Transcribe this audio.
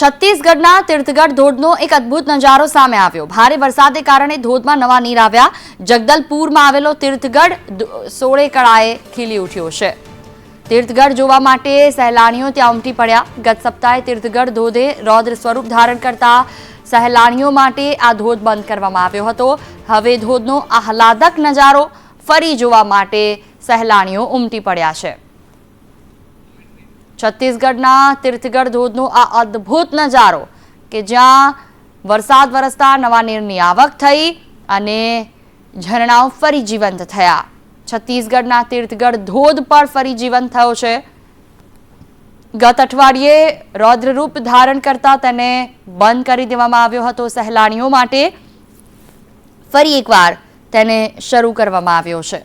છત્તીસગઢના તીર્થગઢ ધોધનો એક અદ્ભુત નજારો સામે આવ્યો. ભારે વરસાદને કારણે ધોધમાં નવા નીર આવ્યા. જગદલપુરમાં આવેલો તીર્થગઢ સોળે કળાએ ખીલી ઉઠ્યો છે. તીર્થગઢ જોવા માટે સહેલાણીઓ ત્યાં ઉમટી પડ્યા. ગત સપ્તાહે તીર્થગઢ ધોધે રૌદ્ર સ્વરૂપ ધારણ કરતા સહેલાણીઓ માટે આ ધોધ બંધ કરવામાં આવ્યો હતો. હવે ધોધનો આહલાદક નજારો ફરી જોવા માટે સહેલાણીઓ ઉમટી પડ્યા છે. છત્તીસગઢના તીર્થગઢ ધોધનો આ અદ્ભુત નજારો કે જ્યાં વરસાદ વરસતા નવા નીરની આવક થઈ અને ઝરણાઓ ફરી જીવંત થયા. છત્તીસગઢના તીર્થગઢ ધોધ પર ફરી જીવંત થયો છે. ગત અઠવાડિયે રૌદ્રરૂપ ધારણ કરતા તેને બંધ કરી દેવામાં આવ્યો હતો. સહેલાણીઓ માટે ફરી એકવાર તેને શરૂ કરવામાં આવ્યો છે.